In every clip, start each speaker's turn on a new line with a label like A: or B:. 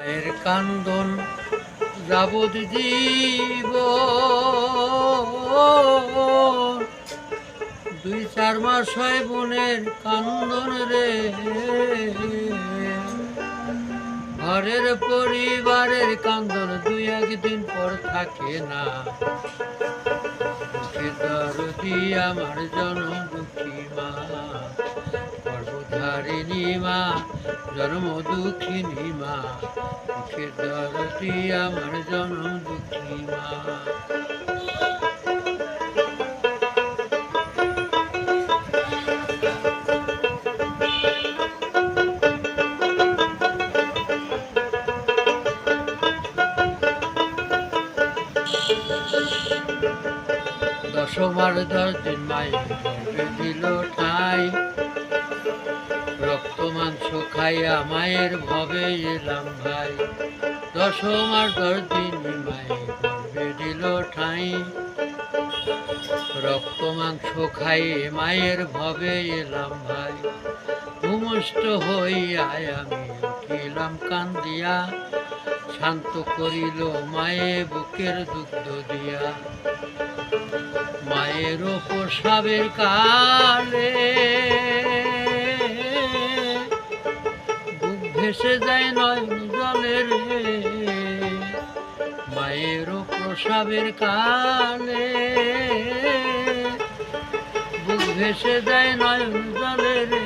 A: মায়ের কান্দন যাবত জীব। দুই চার মাস হয় বোনের কান্দন রে। ঘরের পরিবারের কান্দন দুই একদিন পর থাকে না। দরদি আমার জনম দুঃখী মা। গর্ভধারিণী মা জন্ম দুঃখিনী মা দুঃখের দরদি আমার জন্ম দুঃখী মা। দশমার দশ দিন মায়ের দিল ঠাই। রক্ত, মাংস খাইয়া মায়ের ভবে এলাম ভাই। দশমার দশ দিন মায়ের দিল ঠাই। রক্ত, মাংস খাইয়ে মায়ের ভবে এলাম ভাই। ভূমষ্ট হইয়া আমি উঠিলাম কান্দিয়া, শান্ত করিল মায়ে বুকের দুগ্ধ দিয়া। মায়ের প্রসাবের কালে বুক ভেসে যায় নয়ন জলের মায়ের প্রসাবের কালে বুক ভেসে যায় নয় জলের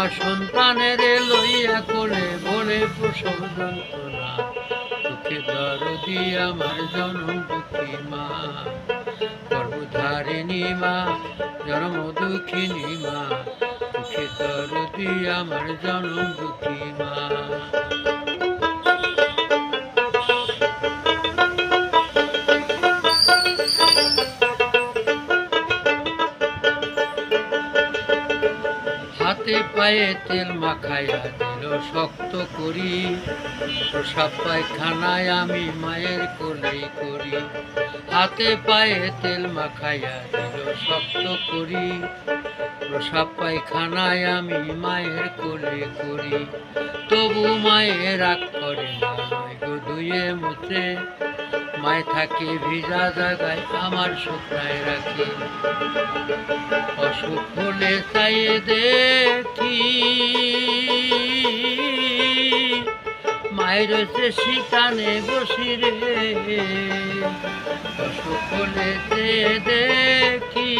A: মা সন্তানের লইয়া কোলে বলে প্রসব যন্ত্রণা। দুঃখে দরদি আমার জনম দুঃখী মা গর্ভধারিণী মা, জনম দুঃখিনী মা। দুঃখে দরদি আমার জনম দুঃখী মা হাতে পায়ে তেল মাখাইয়া দিল, শক্ত করি। প্রসাব পায়খানায় আমি মায়ের কোলেই করি। হাতে পায়ে তেল মাখাইয়া দিল, শক্ত করি। প্রসাব পায়খানায় আমি মায়ের কোলে করি। তবু মায়ের রাগ করে ধুয়ে মুছে। মায় থাকে ভিজা জায়গায়, আমার শুকনায় রাখে। অসুখ হলে চাইয়ে দেখি। মায়ের সে শীতানে বসি রে। হলে চেয়ে দেখি।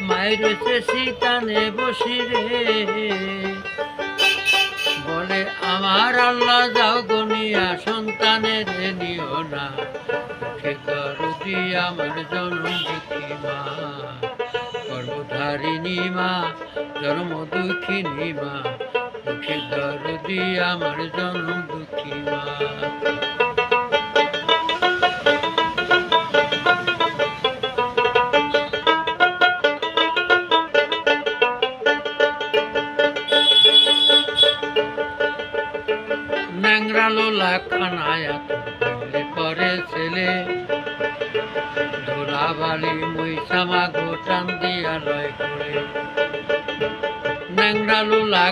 A: মায়ের সে শীতানে বসি রে। বলে, আমার আল্লাহ যাও গনিয়া সন্তানের নিও না। মুখে দরদি আমার জন্ম দুঃখী গর্ভধারিণী মা জন্ম দুঃখিনী মা মুখে দরদি আমার জন্ম দুঃখী মা। ন্যাংরা লোলা কানায়া পরে ছেলে ধুলাবালি মৈসামা গোটান দিয়া লয় করে ন্যাংরা লোলা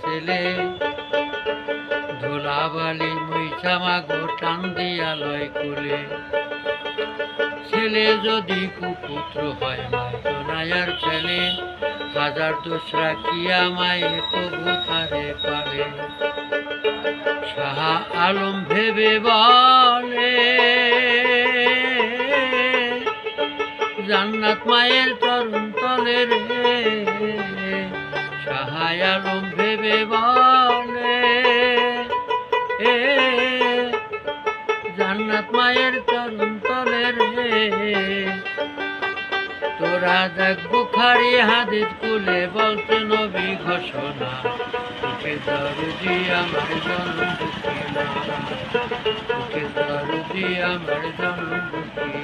A: ছেলে। ধুলাবালি মৈসামা গোটান দিয়া লয় করে ছেলে যদি কুপুত্র হয় মায়ার ফেলে হাজার দোসরা কিয়া মায়ে তবু তারে পারে সাহা আলম ভেবে বলে, জান্নাত মায়ের চরণ তলে রে। সাহায় আলম ভেবে বলে এ, জান্নাত মায়ের চরণ তলে রে তোরা দেখ বুখারি হাদিস কুলে বলছে নবী ঘোষণা তোকে দরদি আমার জন্ম মা তোকে দরদি আমার জন্ম দুঃখী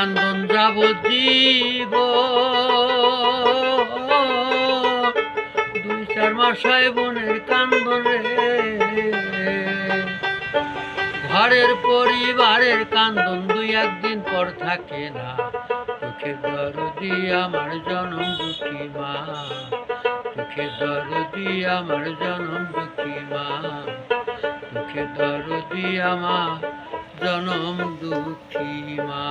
A: কান্দন যাব জীব দুই চার মাস বোনের কান্দন। ঘরের পরিবারের কান্দন দুই একদিন পর থাকে না। চোখের দরদি আমার জনম দুঃখী মা। চোখের দরদি আমার জনম দুঃখী মা। চোখের দরদি আমার জনম দুঃখী মা।